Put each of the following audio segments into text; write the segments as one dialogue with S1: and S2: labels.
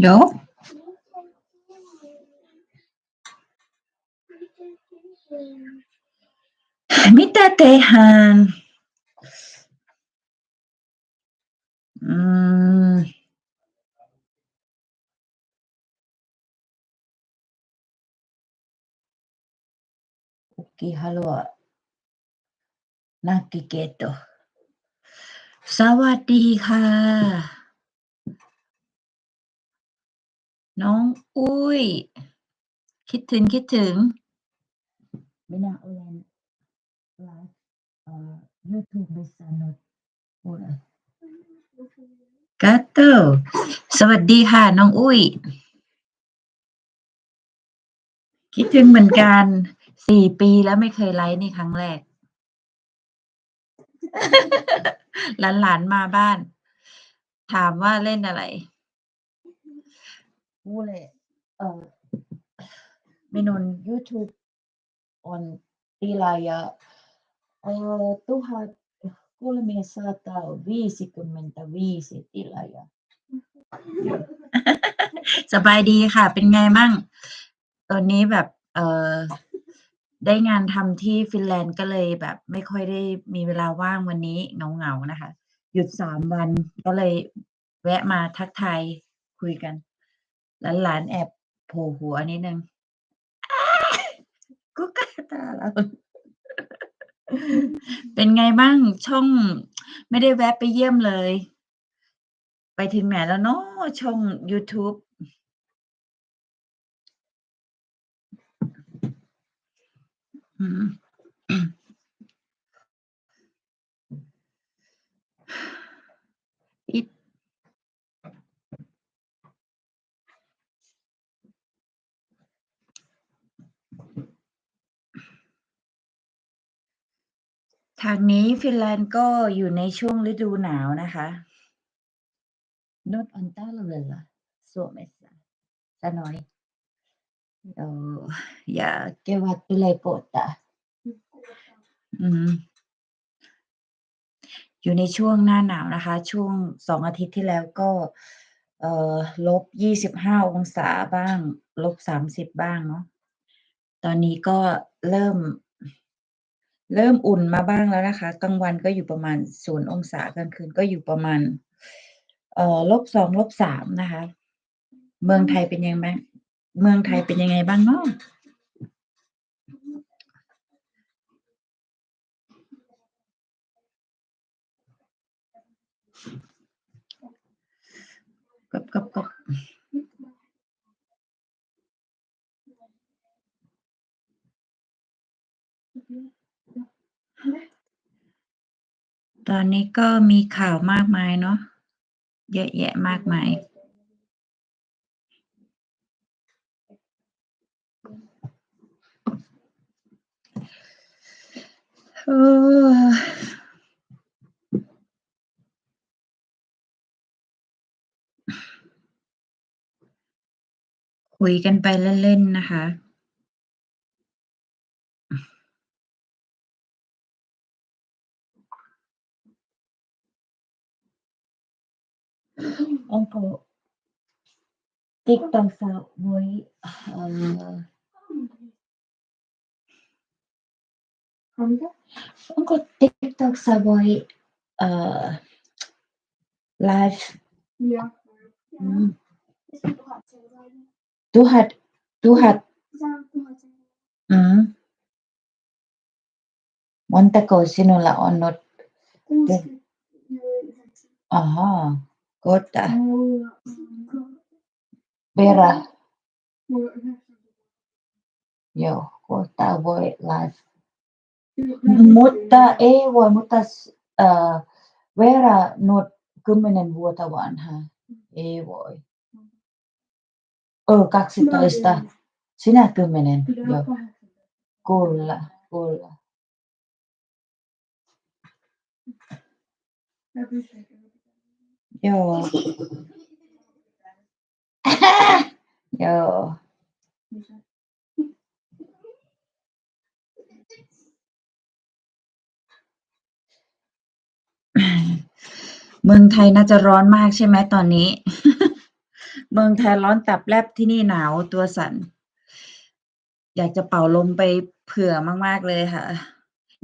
S1: เดี๋ยวมิ Mm. Kuki haluaa nakkiketo. Sawaddiha. น้องอุ้ย คิดถึงคิดถึงไม่น่าเรียไลฟ์ยูทูบดิสนุกอุย กัตเตสวัสดีค่ะ น้องอุ้ย คิดถึงเหมือนกันสี่ปีแล้วไม่เคยไลฟ์ในครั้งแรก หลานๆมาบ้าน ถามว่าเล่นอะไรพูดเลยเออเมนู YouTube on Tilaya uh, to have 355 tilaajaa. สบายดีค่ะ เป็นไงมั่ง ตอนนี้แบบเออได้งานทำที่ฟินแลนด์ก็เลยแบบ ไม่ค่อยได้มีเวลาว่างวันนี้เงาเงานะคะ หยุดสามวันก็เลยแวะมาทักทายคุยกันหลานๆแอบโผล่หัวนิดนึงอ้กุ๊กกตาเรา เป็นไงบ้างช่อง ไม่ได้แวะไปเยี่ยมเลย ไปถึงไหนแล้วเนาะช่อง YouTube อืม ทางนี้ฟินแลนด์ก็อยู่ในช่วงฤดูหนาวนะคะ Not on talvella Suomessa sanoi. Joo, ja kevät tulee kohta. อืมอยู่ในช่วงหน้าหนาวนะคะ ช่วงสองอาทิตย์ที่แล้วก็ เอ่อลบยี่สิบห้าองศาบ้าง ลบสามสิบบ้างเนาะตอนนี้ก็เริ่ม เริ่มอุ่นมาบ้างแล้วนะคะกลางวันก็อยู่ประมาณศูนย์องศากลางคืนก็อยู่ประมาณเอ่อลบสองลบสามนะคะ เมืองไทยเป็นยังไงเมืองไทยเป็นยังไงบ้างเนาะกับกับกับ ตอนนี้ก็มีข่าวมากมายเนาะเยอะแยะมากมายเออคุยกันไปเล่น ๆ นะคะ
S2: em có tích
S1: tâm sự với uh,
S2: em
S1: có
S2: tích tâm sự với uh,
S1: live yeah. du
S2: hat du hat
S1: um, montako sinulla on
S2: not
S1: aha uh -huh.
S2: Mm.
S1: Vera, joo, kohta voi live. Mutta ei voi, mutta äh, Vera nyt kymmenen vuotta vanha. Ei voi. Oh, 12. Sinä kymmenen. Joo, kyllä, kyllä. Joo. Joo. เมืองไทยน่าจะร้อนมากใช่ไหมตอนนี้ เมืองไทยร้อนตับแลบที่นี่หนาวตัวสั่น อยากจะเป่าลมไปเผื่อมาก ๆ เลยค่ะ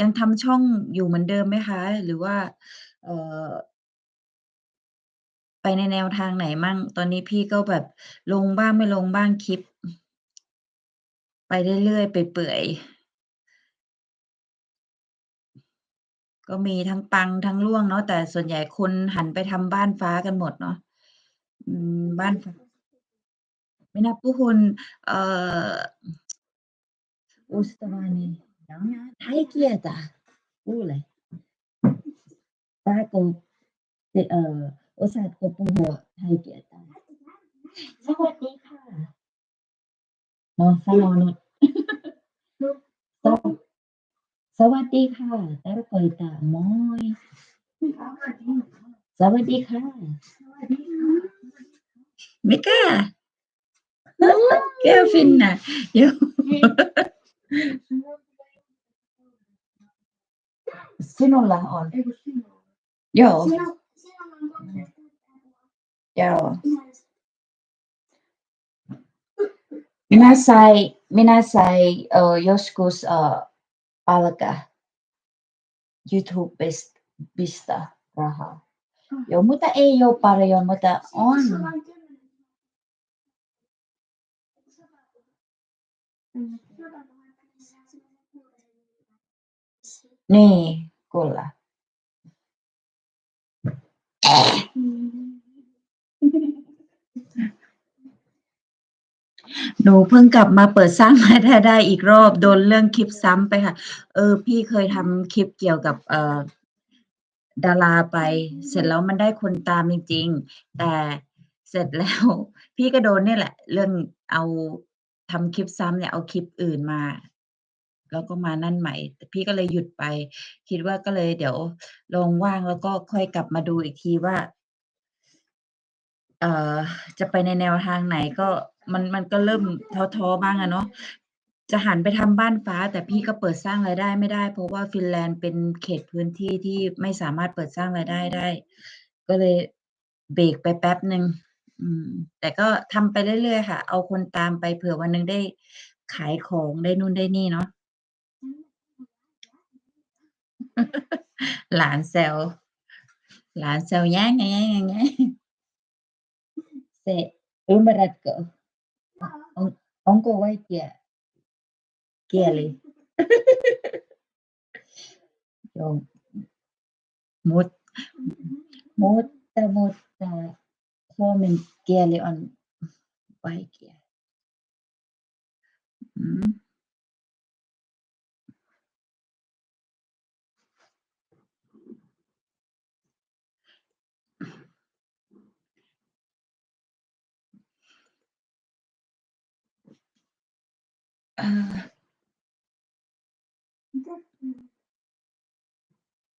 S1: ยังทำช่องอยู่เหมือนเดิมไหมคะ หรือว่า เอ่อ ไปในแนวทางไหนมั่ง ตอนนี้พี่ก็แบบลงบ้างไม่ลงบ้างคลิป ไปเรื่อยๆไปเปื่อย ก็มีทั้งปังทั้งร่วงเนาะแต่ส่วนใหญ่คนหันไปทำบ้านฟ้ากันหมดเนาะอืมบ้คนอุตส่านฟ้าโกเอ่อ Minä puhun, äh, ystäväni Jana thaikieltä. Kuule. Saako, te, äh, osaatko puhua thaikieltä? Sawadika. No, sano nyt. Sa- Sawadika tarkoittaa moi. Sawadika. Mikä? Kelfinna. Joo. Sinulla on. Joo, joo. Minä sai, minä sai uh, joskus uh, palka YouTubesta rahaa. Joo, mutta ei ole paljon, mutta on. Niin, kyllä. หนูเพิ่งกลับมาเปิดสร้างราได้ได้อีกรอบโดนเรื่องคลิปซ้ำไปค่ะ เออ พี่เคยทำคลิปเกี่ยวกับเอ่อดาราไป เสร็จแล้วมันได้คนตามจริงๆ แต่เสร็จแล้ว พี่ก็โดนเนี่ยแหละ เรื่องเอาทำคลิปซ้ำเนี่ยเอาคลิปอื่นมา แล้วก็มานั่นใหม่ แต่พี่ก็เลยหยุดไป คิดว่าก็เลยเดี๋ยวลองว่างแล้วก็ค่อยกลับมาดูอีกทีว่า เอ่อ จะไปในแนวทางไหนก็ มัน มันก็เริ่มท้อ ๆ บ้างอะเนาะ จะหันไปทำบ้านฟ้า แต่พี่ก็เปิดสร้างรายได้ไม่ได้ เพราะว่าฟินแลนด์เป็นเขตพื้นที่ที่ไม่สามารถเปิดสร้างรายได้ได้ ก็เลยเบรกไปแป๊บหนึ่ง อืม แต่ก็ทำไปเรื่อย ๆ ค่ะ เอาคนตามไปเผื่อวันหนึ่งได้ขายของ ได้นู่นได้นี่เนาะ หลานแซว หลานแซว"แง่ๆๆๆ" Se ymmärrätkö? On onko vaikea kieli? Joo. Mut mutta mutta suomen kieli on vaikea. Mm.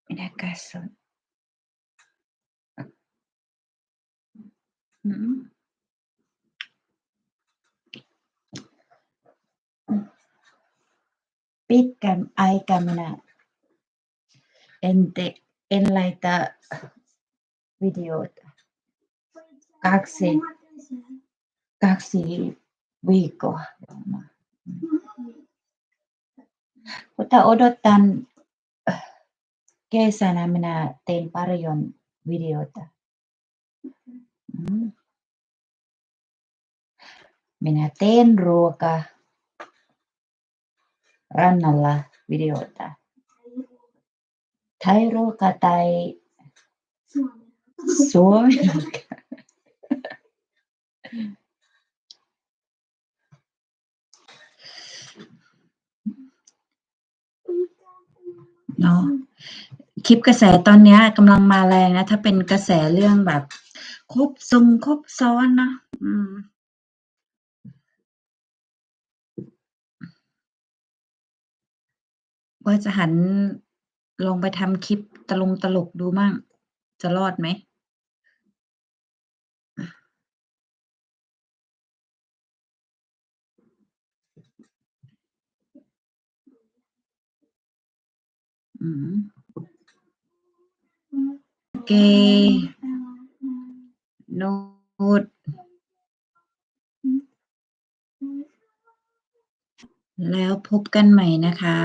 S1: Mitäkäs se on? Mm. Pitkän aikaa minä en tee en laita videoita. Kaksi 2 viikkoa. Mutta odotan kesänä minä teen paljon videoita. Mm. Minä teen ruoka rannalla videoita. Thai ruoka tai
S2: Suomen.
S1: suomi เนาะคลิปกระแสตอนเนี้ยกำลังมาแรงนะ ถ้าเป็นกระแสเรื่องแบบ ครบซุมครบซ้อนนะอืมว่าจะหันลองไปทำคลิปตลงตลกดูมั่งจะรอดไหม อืม โอ เคโน้ตแล้วพบกันใหม่นะคะ